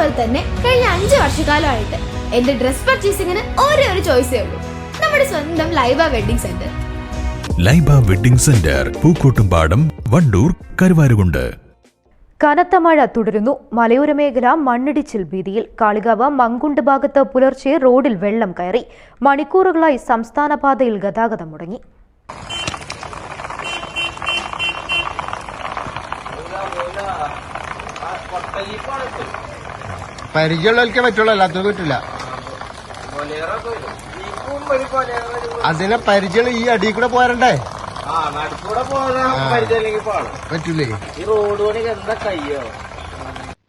അതുപോലെ തന്നെ കഴിഞ്ഞ അഞ്ച് വർഷക്കാലമായിട്ട് എന്റെ ഡ്രസ് പർച്ചേസിങ്ങിന് ഒരേ ഒരു ചോയ്സേ ഉള്ളൂ. നമ്മുടെ സ്വന്തം Laiba wedding centre. Laiba wedding centre Pookkottumpadam Wandoor Karuvarakundu. കനത്ത മഴ തുടരുന്നു. മലയോര മേഖല മണ്ണിടിച്ചിൽ ഭീതിയിൽ കാളികാവ് മങ്കുണ്ട് ഭാഗത്ത് പുലർച്ചെ റോഡിൽ വെള്ളം കയറി. മണിക്കൂറുകളായി സംസ്ഥാന പാതയിൽ ഗതാഗതം മുടങ്ങി. പരിചയമുള്ളവർക്കേ പറ്റുള്ളൂ അല്ലാത്തവർക്ക് പറ്റില്ല. അതിനെ പരിചയം ഈ അടിയിൽ കൂടെ പോരണ്ടേ? പറ്റൂലേ.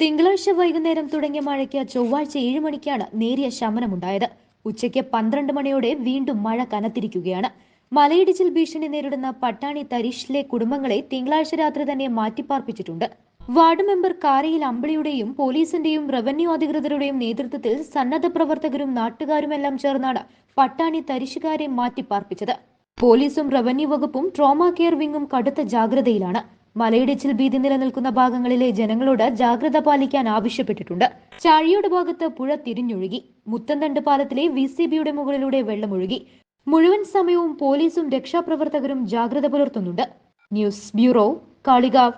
തിങ്കളാഴ്ച വൈകുന്നേരം തുടങ്ങിയ മഴയ്ക്ക് ചൊവ്വാഴ്ച ഏഴ് മണിക്കാണ് നേരിയ ശമനമുണ്ടായത്. ഉച്ചയ്ക്ക് പന്ത്രണ്ട് മണിയോടെ വീണ്ടും മഴ കനത്തിരിക്കുകയാണ്. മലയിടിച്ചിൽ ഭീഷണി നേരിടുന്ന പട്ടാണി തരീഷിലെ കുടുംബങ്ങളെ തിങ്കളാഴ്ച രാത്രി തന്നെ മാറ്റിപ്പാർപ്പിച്ചിട്ടുണ്ട്. വാർഡ് മെമ്പർ കാരയിൽ അമ്പിളിയുടെയും പോലീസിന്റെയും റവന്യൂ അധികൃതരുടെയും നേതൃത്വത്തിൽ സന്നദ്ധ പ്രവർത്തകരും നാട്ടുകാരുമെല്ലാം ചേർന്നാണ് പട്ടാണി തരിശുകാരെ മാറ്റിപ്പാർപ്പിച്ചത്. പോലീസും റവന്യൂ വകുപ്പും ട്രോമ കെയർ വിങ്ങും കടുത്ത ജാഗ്രതയിലാണ്. മലയിടിച്ചിൽ ഭീതി നിലനിൽക്കുന്ന ഭാഗങ്ങളിലെ ജനങ്ങളോട് ജാഗ്രത പാലിക്കാൻ ആവശ്യപ്പെട്ടിട്ടുണ്ട്. ചാഴിയോട് ഭാഗത്ത് പുഴ തിരിഞ്ഞൊഴുകി. മുത്തന്തണ്ട് പാലത്തിലെ വി സി ബിയുടെ മുകളിലൂടെ വെള്ളമൊഴുകി. മുഴുവൻ സമയവും പോലീസും രക്ഷാപ്രവർത്തകരും ജാഗ്രത പുലർത്തുന്നുണ്ട്. News bureau Kalikavu.